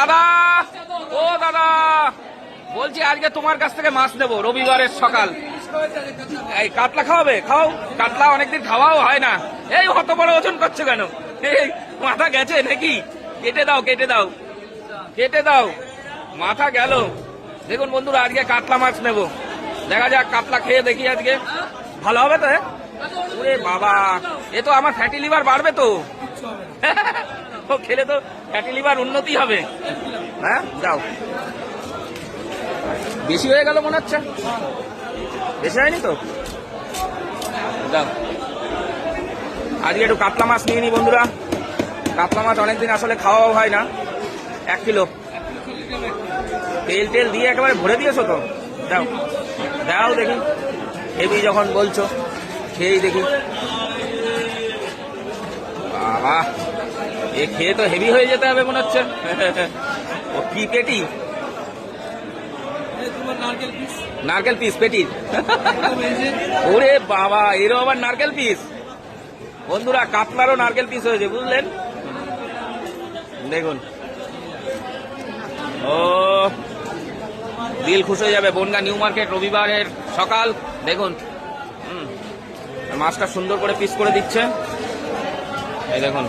দাদা, ও দাদা, বলছি আজকে তোমার কাছ থেকে মাছ নেব, রবিবারের সকাল। এই, কাতলা খাওয়াবে? খাও। কাতলা অনেকদিন খাওয়াও হয় না। এই, অত বড় ওজন করছ কেন? এই, মাথা গেছে নাকি? কেটে দাও কেটে দাও। কেটে দাও। মাথা গেল। দেখুন বন্ধুরা, আজকে কাতলা মাছ নেব। দেখা যাক, কাতলা খেয়ে দেখি আজকে। ভালো হবে তো হ্যাঁ? ওরে বাবা, এ তো আমার ফ্যাটি লিভার বাড়বে তো। খেলে তো ফ্যাটি লিভার উন্নতি হবে। হ্যাঁ যাও। বেশি হয়ে গেল মনে হচ্ছে। বেশি হয়নি তো? যাও। আজকে একটু কাতলা মাছ নিয়ে নি বন্ধুরা। কাতলা মাছ অনেকদিন আসলে খাওয়াও হয় না। এক কিলো। তেল টেল দিয়ে একেবারে ভরে দিয়েছ তো? দাও দাও দেখি। হেবি যখন বলছো, খেয়েই দেখি। বাবা। এ খেয়ে তো হেভি হয়ে যেতে হবে মনে হচ্ছে। ও কি পেটি? নারকেল পিস পেটির। ওরে বাবা এরও আবার নারকেল পিস বন্ধুরা কাতলারও নারকেল পিস হয়েছে বুঝলেন? দেখুন। ও দিল খুশ হয়ে যাবে। বনগা নিউ মার্কেট রবিবারের সকাল। দেখুন। মাছটা সুন্দর করে পিস করে দিচ্ছে। এই দেখুন।